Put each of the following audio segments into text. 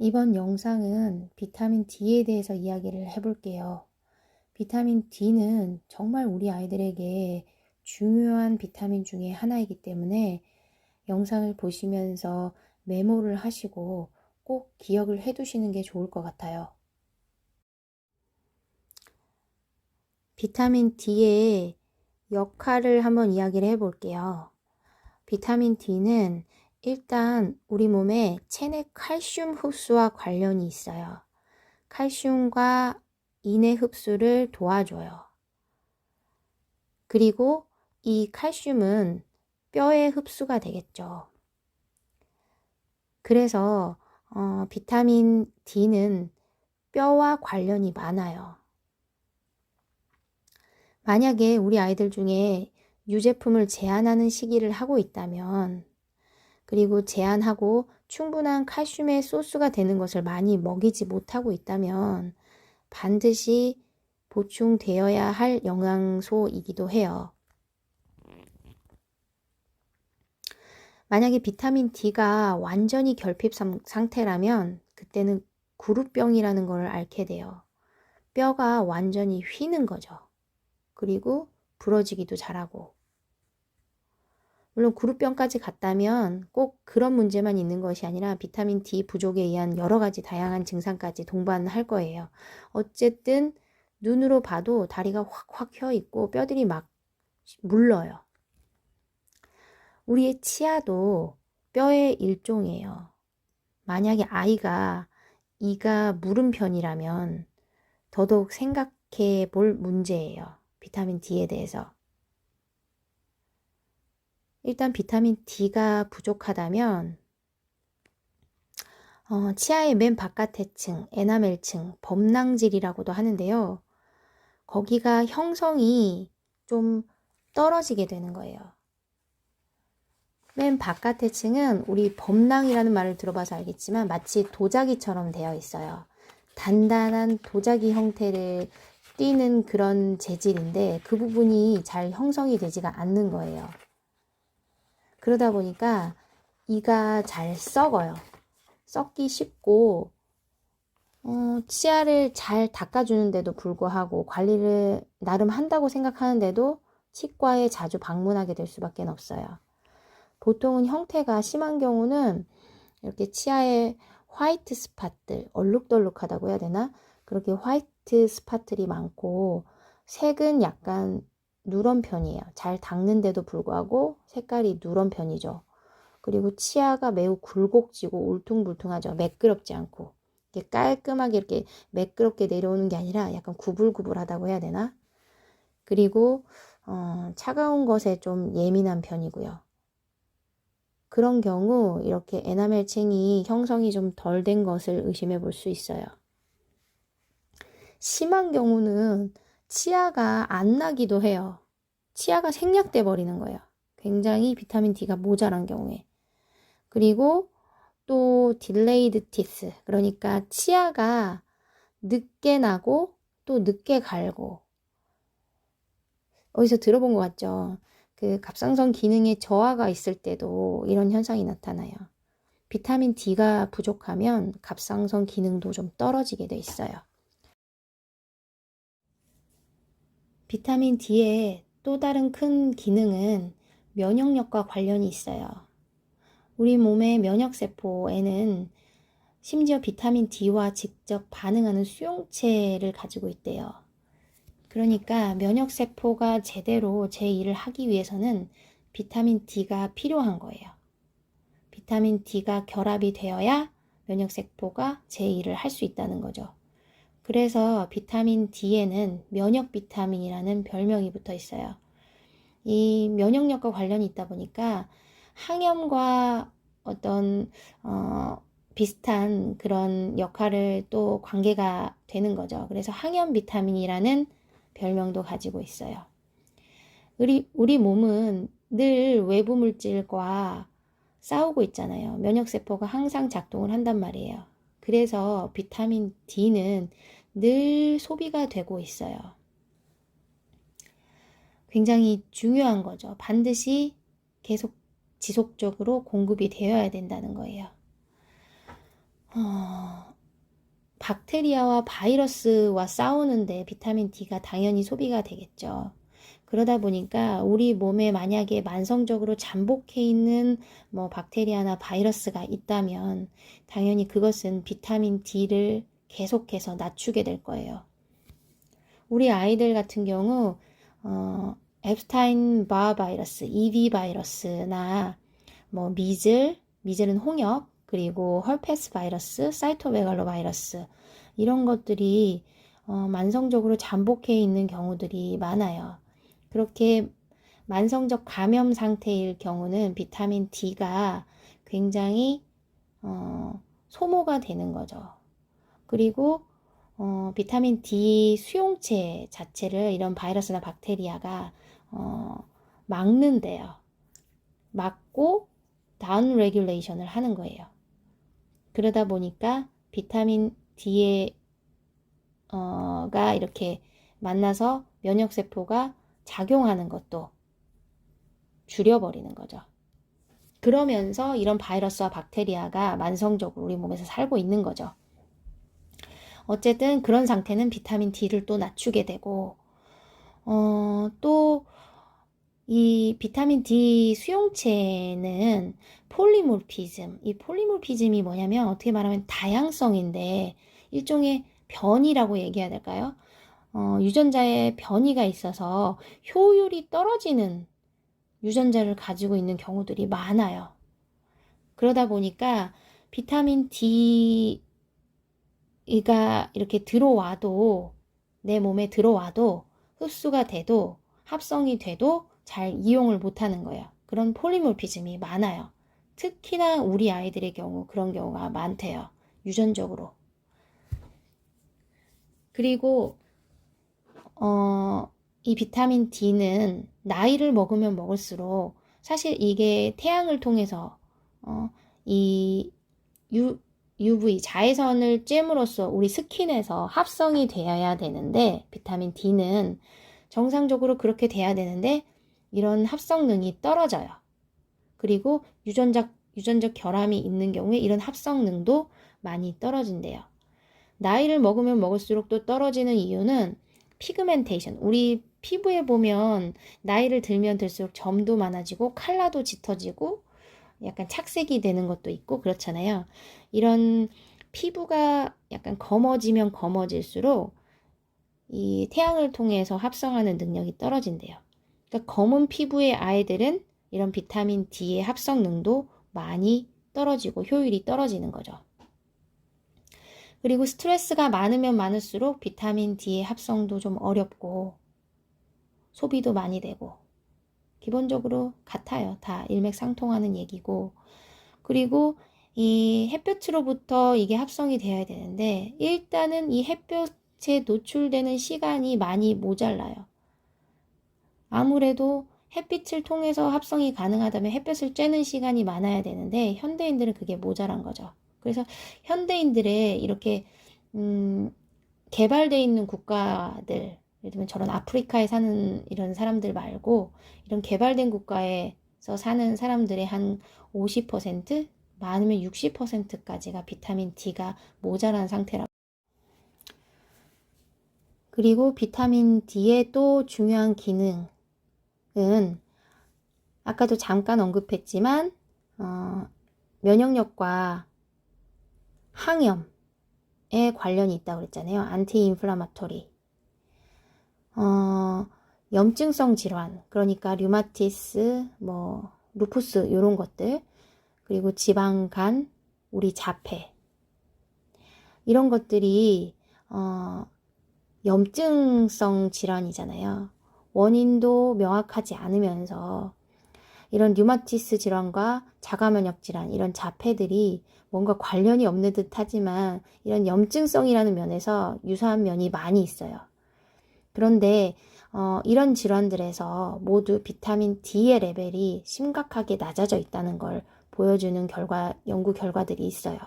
이번 영상은 비타민 D에 대해서 이야기를 해볼게요. 비타민 D는 정말 우리 아이들에게 중요한 비타민 중에 하나이기 때문에 영상을 보시면서 메모를 하시고 꼭 기억을 해 두시는 게 좋을 것 같아요. 비타민 D의 역할을 한번 이야기를 해볼게요. 비타민 D는 일단 우리 몸에 체내 칼슘 흡수와 관련이 있어요. 칼슘과 인의 흡수를 도와줘요. 그리고 이 칼슘은 뼈에 흡수가 되겠죠. 그래서 어, 비타민 D는 뼈와 관련이 많아요. 만약에 우리 아이들 중에 유제품을 제한하는 시기를 하고 있다면 그리고 제한하고 충분한 칼슘의 소스가 되는 것을 많이 먹이지 못하고 있다면 반드시 보충되어야 할 영양소이기도 해요. 만약에 비타민 D가 완전히 결핍 상태라면 그때는 구루병이라는 걸 앓게 돼요. 뼈가 완전히 휘는 거죠. 그리고 부러지기도 잘하고. 물론 구루병까지 갔다면 꼭 그런 문제만 있는 것이 아니라 비타민 D 부족에 의한 여러 가지 다양한 증상까지 동반할 거예요. 어쨌든 눈으로 봐도 다리가 확확 휘어 있고 뼈들이 막 물러요. 우리의 치아도 뼈의 일종이에요. 만약에 아이가 이가 무른 편이라면 더더욱 생각해 볼 문제예요. 비타민 D에 대해서. 일단 비타민 D가 부족하다면 어, 치아의 맨 바깥의 층, 에나멜층, 범낭질이라고도 하는데요. 거기가 형성이 좀 떨어지게 되는 거예요. 맨 바깥의 층은 우리 범낭이라는 말을 들어봐서 알겠지만 마치 도자기처럼 되어 있어요. 단단한 도자기 형태를 띄는 그런 재질인데 그 부분이 잘 형성이 되지가 않는 거예요. 그러다 보니까 이가 잘 썩어요. 썩기 쉽고 어, 치아를 잘 닦아주는데도 불구하고 관리를 나름 한다고 생각하는데도 치과에 자주 방문하게 될 수밖에 없어요. 보통은 형태가 심한 경우는 이렇게 치아에 화이트 스팟들, 얼룩덜룩하다고 해야 되나? 그렇게 화이트 스팟들이 많고 색은 약간 누런 편이에요. 잘 닦는데도 불구하고 색깔이 누런 편이죠. 그리고 치아가 매우 굴곡지고 울퉁불퉁하죠. 매끄럽지 않고. 이렇게 깔끔하게 이렇게 매끄럽게 내려오는 게 아니라 약간 구불구불하다고 해야 되나? 그리고 어, 차가운 것에 좀 예민한 편이고요. 그런 경우 이렇게 에나멜층이 형성이 좀 덜 된 것을 의심해 볼 수 있어요. 심한 경우는 치아가 안 나기도 해요. 치아가 생략돼 버리는 거예요. 굉장히 비타민 D가 모자란 경우에. 그리고 또 딜레이드 티스. 그러니까 치아가 늦게 나고 또 늦게 갈고. 어디서 들어본 것 같죠? 그 갑상선 기능에 저하가 있을 때도 이런 현상이 나타나요. 비타민 D가 부족하면 갑상선 기능도 좀 떨어지게 돼 있어요. 비타민 D의 또 다른 큰 기능은 면역력과 관련이 있어요. 우리 몸의 면역세포에는 심지어 비타민 D와 직접 반응하는 수용체를 가지고 있대요. 그러니까 면역세포가 제대로 제 일을 하기 위해서는 비타민 D가 필요한 거예요. 비타민 D가 결합이 되어야 면역세포가 제 일을 할 수 있다는 거죠. 그래서 비타민 D에는 면역 비타민이라는 별명이 붙어 있어요. 이 면역력과 관련이 있다 보니까 항염과 어떤 어, 비슷한 그런 역할을 또 관계가 되는 거죠. 그래서 항염 비타민이라는 별명도 가지고 있어요. 우리, 우리 몸은 늘 외부 물질과 싸우고 있잖아요. 면역세포가 항상 작동을 한단 말이에요. 그래서 비타민 D는 늘 소비가 되고 있어요. 굉장히 중요한 거죠. 반드시 계속 지속적으로 공급이 되어야 된다는 거예요. 어... 박테리아와 바이러스와 싸우는데 비타민 D가 당연히 소비가 되겠죠. 그러다 보니까 우리 몸에 만약에 만성적으로 잠복해 있는 뭐 박테리아나 바이러스가 있다면 당연히 그것은 비타민 D를 계속해서 낮추게 될 거예요. 우리 아이들 같은 경우 어, 앱스타인 바 바이러스, EB 바이러스나 뭐 미즐, 미즐은 홍역, 그리고 헐페스 바이러스, 사이토메갈로 바이러스 이런 것들이 어, 만성적으로 잠복해 있는 경우들이 많아요. 그렇게 만성적 감염 상태일 경우는 비타민 D가 굉장히 어, 소모가 되는 거죠. 그리고 어, 비타민 D 수용체 자체를 이런 바이러스나 박테리아가 어, 막는데요. 막고 다운 레귤레이션을 하는 거예요. 그러다 보니까 비타민 D에 어가 이렇게 만나서 면역 세포가 작용하는 것도 줄여버리는 거죠. 그러면서 이런 바이러스와 박테리아가 만성적으로 우리 몸에서 살고 있는 거죠. 어쨌든 그런 상태는 비타민 D를 또 낮추게 되고, 어, 또, 이 비타민 D 수용체는 폴리몰피즘, 이 폴리몰피즘이 뭐냐면 어떻게 말하면 다양성인데 일종의 변이라고 얘기해야 될까요? 어, 유전자에 변이가 있어서 효율이 떨어지는 유전자를 가지고 있는 경우들이 많아요. 그러다 보니까 비타민 D 가 이렇게 들어와도 내 몸에 들어와도 흡수가 돼도 합성이 돼도 잘 이용을 못하는 거예요. 그런 폴리몰피즘이 많아요. 특히나 우리 아이들의 경우 그런 경우가 많대요. 유전적으로. 그리고 어, 이 비타민 D는 나이를 먹으면 먹을수록 사실 이게 태양을 통해서 어, 이 U, UV 자외선을 쬐므로써 우리 스킨에서 합성이 되어야 되는데 비타민 D는 정상적으로 그렇게 돼야 되는데 이런 합성능이 떨어져요. 그리고 유전적 유전적 결함이 있는 경우에 이런 합성능도 많이 떨어진대요. 나이를 먹으면 먹을수록 또 떨어지는 이유는 피그멘테이션. 우리 피부에 보면 나이를 들면 들수록 점도 많아지고 칼라도 짙어지고 약간 착색이 되는 것도 있고 그렇잖아요. 이런 피부가 약간 검어지면 검어질수록 이 태양을 통해서 합성하는 능력이 떨어진대요. 그러니까 검은 피부의 아이들은 이런 비타민 D의 합성능도 많이 떨어지고 효율이 떨어지는 거죠. 그리고 스트레스가 많으면 많을수록 비타민 D의 합성도 좀 어렵고 소비도 많이 되고 기본적으로 같아요. 다 일맥상통하는 얘기고 그리고 이 햇볕으로부터 이게 합성이 되어야 되는데 일단은 이 햇볕에 노출되는 시간이 많이 모자라요. 아무래도 햇빛을 통해서 합성이 가능하다면 햇볕을 쬐는 시간이 많아야 되는데 현대인들은 그게 모자란 거죠. 그래서 현대인들의 이렇게 음, 개발되어 있는 국가들 예를 들면 저런 아프리카에 사는 이런 사람들 말고 이런 개발된 국가에서 사는 사람들의 한 50% 많으면 60%까지가 비타민 D가 모자란 상태라. 그리고 비타민 D의 또 중요한 기능은 아까도 잠깐 언급했지만 어, 면역력과 항염에 관련이 있다고 그랬잖아요. 안티 인플라마토리. 어, 염증성 질환, 그러니까 류마티스, 뭐 루푸스 이런 것들, 그리고 지방간, 우리 자폐 이런 것들이 어, 염증성 질환이잖아요. 원인도 명확하지 않으면서 이런 류마티스 질환과 자가면역 질환, 이런 자폐들이 뭔가 관련이 없는 듯 하지만 이런 염증성이라는 면에서 유사한 면이 많이 있어요. 그런데 어, 이런 질환들에서 모두 비타민 D의 레벨이 심각하게 낮아져 있다는 걸 보여주는 결과, 연구 결과들이 있어요.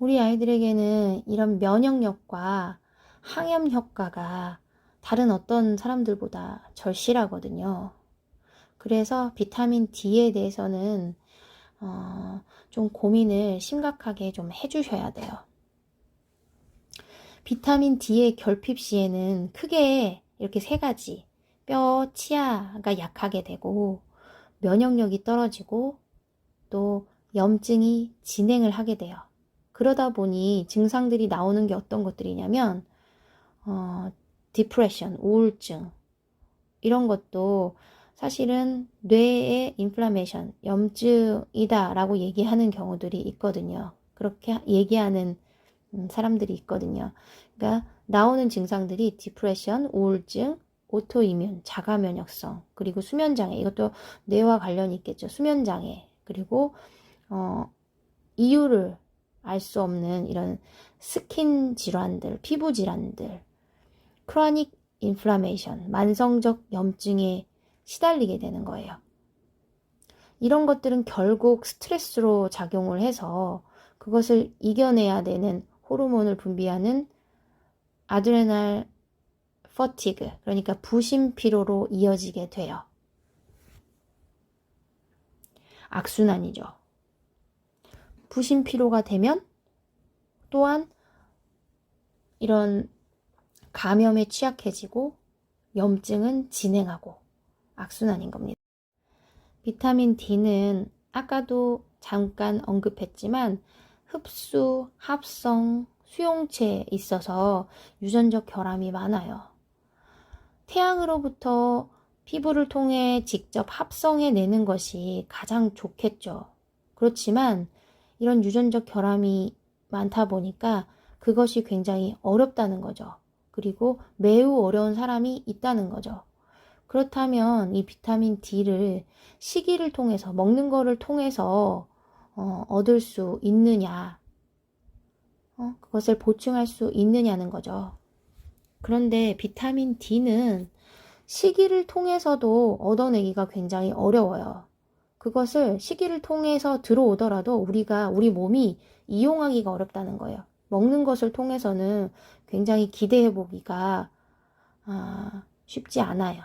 우리 아이들에게는 이런 면역력과 항염 효과가 다른 어떤 사람들보다 절실하거든요. 그래서 비타민 D에 대해서는 어, 좀 고민을 심각하게 좀 해주셔야 돼요. 비타민 D의 결핍 시에는 크게 이렇게 세 가지 뼈, 치아가 약하게 되고 면역력이 떨어지고 또 염증이 진행을 하게 돼요. 그러다 보니 증상들이 나오는 게 어떤 것들이냐면 어, 디프레션, 우울증 이런 것도 사실은 뇌의 인플라메이션, 염증이다라고 얘기하는 경우들이 있거든요. 그렇게 얘기하는 음, 사람들이 있거든요. 그러니까 나오는 증상들이 디프레션, 우울증, 오토이뮨, 자가 면역성, 그리고 수면 장애. 이것도 뇌와 관련이 있겠죠. 수면 장애. 그리고 어, 이유를 알 수 없는 이런 스킨 질환들, 피부 질환들, 크로닉 인플라메이션, 만성적 염증에 시달리게 되는 거예요. 이런 것들은 결국 스트레스로 작용을 해서 그것을 이겨내야 되는 호르몬을 분비하는 아드레날 퍼티그, 그러니까 부심 피로로 이어지게 돼요. 악순환이죠. 부심 피로가 되면 또한 이런 감염에 취약해지고 염증은 진행하고 악순환인 겁니다. 비타민 D는 아까도 잠깐 언급했지만 흡수, 합성, 수용체에 있어서 유전적 결함이 많아요. 태양으로부터 피부를 통해 직접 합성해 내는 것이 가장 좋겠죠. 그렇지만 이런 유전적 결함이 많다 보니까 그것이 굉장히 어렵다는 거죠. 그리고 매우 어려운 사람이 있다는 거죠. 그렇다면 이 비타민 D를 식이를 통해서 먹는 거를 통해서 어, 얻을 수 있느냐, 어, 그것을 보충할 수 있느냐는 거죠. 그런데 비타민 D는 식이를 통해서도 얻어내기가 굉장히 어려워요. 그것을 식이를 통해서 들어오더라도 우리가 우리 몸이 이용하기가 어렵다는 거예요. 먹는 것을 통해서는 굉장히 기대해 보기가 아, 쉽지 않아요.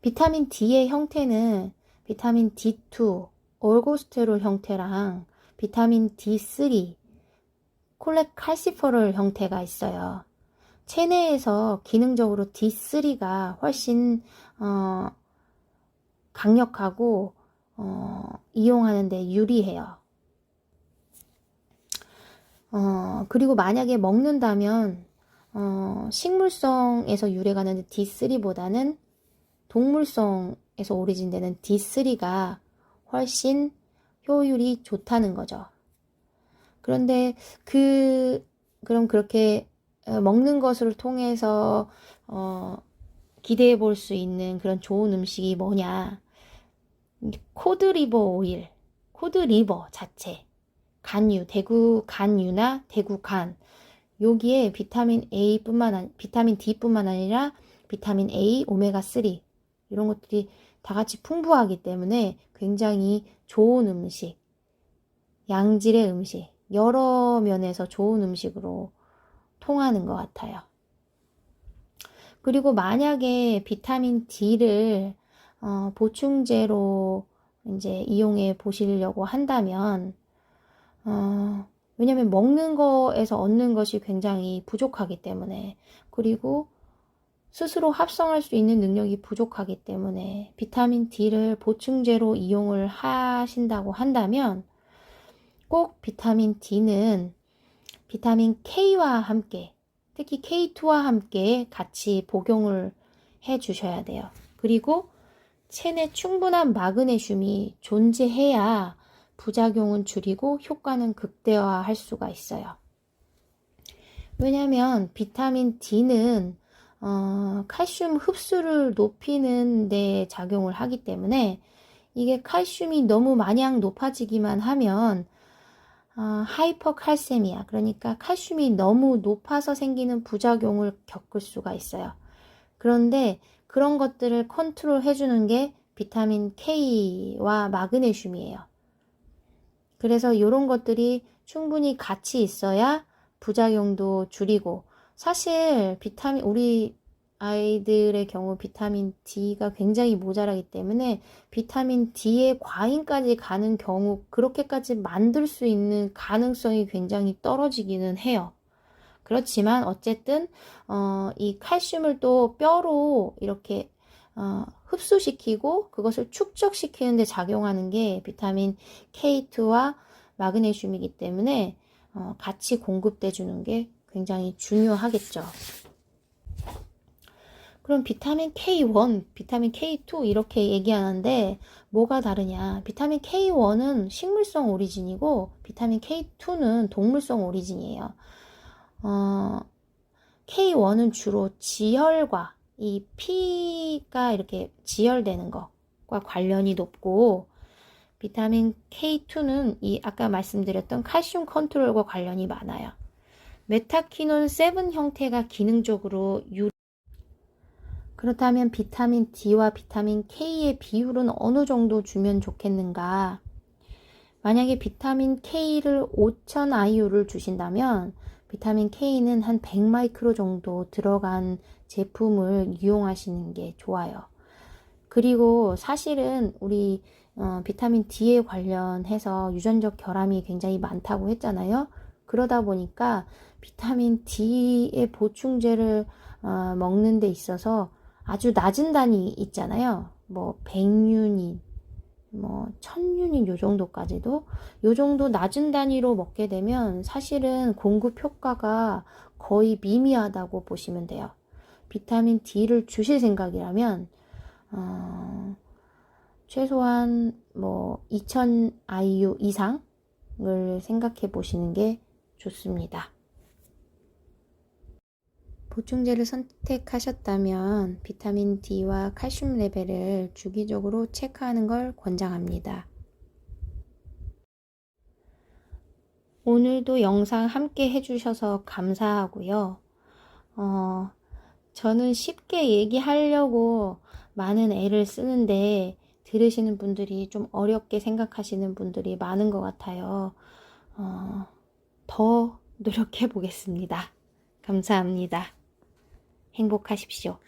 비타민 D의 형태는 비타민 D2, 올고스테롤 형태랑 비타민 D3, 콜레칼시퍼롤 형태가 있어요. 체내에서 기능적으로 D3가 훨씬 어, 강력하고 어, 이용하는데 유리해요. 어, 그리고 만약에 먹는다면 어, 식물성에서 유래가는 D3보다는 동물성에서 오리진되는 D3가 훨씬 효율이 좋다는 거죠. 그런데 그 그럼 그렇게 어, 먹는 것을 통해서 어, 기대해 볼 수 있는 그런 좋은 음식이 뭐냐? 코드리버 오일, 코드리버 자체, 간유, 대구 간유나 대구 간 여기에 비타민 A뿐만 아니 비타민 D뿐만 아니라 비타민 A, 오메가 3 이런 것들이 다 같이 풍부하기 때문에 굉장히 좋은 음식, 양질의 음식, 여러 면에서 좋은 음식으로 통하는 것 같아요. 그리고 만약에 비타민 D를 어, 보충제로 이제 이용해 보시려고 한다면, 어, 왜냐면 먹는 거에서 얻는 것이 굉장히 부족하기 때문에, 그리고 스스로 합성할 수 있는 능력이 부족하기 때문에 비타민 D를 보충제로 이용을 하신다고 한다면 꼭 비타민 D는 비타민 K와 함께 특히 K2와 함께 같이 복용을 해 주셔야 돼요. 그리고 체내 충분한 마그네슘이 존재해야 부작용은 줄이고 효과는 극대화할 수가 있어요. 왜냐하면 비타민 D는 어, 칼슘 흡수를 높이는 데 작용을 하기 때문에 이게 칼슘이 너무 마냥 높아지기만 하면 어, 하이퍼칼세미아 그러니까 칼슘이 너무 높아서 생기는 부작용을 겪을 수가 있어요. 그런데 그런 것들을 컨트롤 해주는 게 비타민 K와 마그네슘이에요. 그래서 이런 것들이 충분히 같이 있어야 부작용도 줄이고 사실 비타민 우리 아이들의 경우 비타민 D가 굉장히 모자라기 때문에 비타민 D의 과잉까지 가는 경우 그렇게까지 만들 수 있는 가능성이 굉장히 떨어지기는 해요. 그렇지만 어쨌든 어, 이 칼슘을 또 뼈로 이렇게 어, 흡수시키고 그것을 축적시키는 데 작용하는 게 비타민 K2와 마그네슘이기 때문에 어, 같이 공급돼 주는 게 굉장히 중요하겠죠. 그럼 비타민 K1, 비타민 K2 이렇게 얘기하는데 뭐가 다르냐? 비타민 K1은 식물성 오리진이고 비타민 K2는 동물성 오리진이에요. 어, K1은 주로 지혈과 이 피가 이렇게 지혈되는 것과 관련이 높고 비타민 K2는 이 아까 말씀드렸던 칼슘 컨트롤과 관련이 많아요. 메타키논 7 형태가 기능적으로 유 그렇다면 비타민 D와 비타민 K의 비율은 어느 정도 주면 좋겠는가? 만약에 비타민 K를 5000 IU를 주신다면 비타민 K는 한 100마이크로 정도 들어간 제품을 이용하시는 게 좋아요. 그리고 사실은 우리 어, 비타민 D에 관련해서 유전적 결함이 굉장히 많다고 했잖아요. 그러다 보니까 비타민 D의 보충제를 어, 먹는 데 있어서 아주 낮은 단위 있잖아요. 뭐 100유닛, 뭐 1000유닛 요 정도까지도 요 정도 낮은 단위로 먹게 되면 사실은 공급 효과가 거의 미미하다고 보시면 돼요. 비타민 D를 주실 생각이라면 어, 최소한 뭐 2000 IU 이상을 생각해 보시는 게 좋습니다. 보충제를 선택하셨다면 비타민 D와 칼슘 레벨을 주기적으로 체크하는 걸 권장합니다. 오늘도 영상 함께 해주셔서 감사하고요. 어, 저는 쉽게 얘기하려고 많은 애를 쓰는데 들으시는 분들이 좀 어렵게 생각하시는 분들이 많은 것 같아요. 어, 더 노력해 보겠습니다. 감사합니다. 행복하십시오.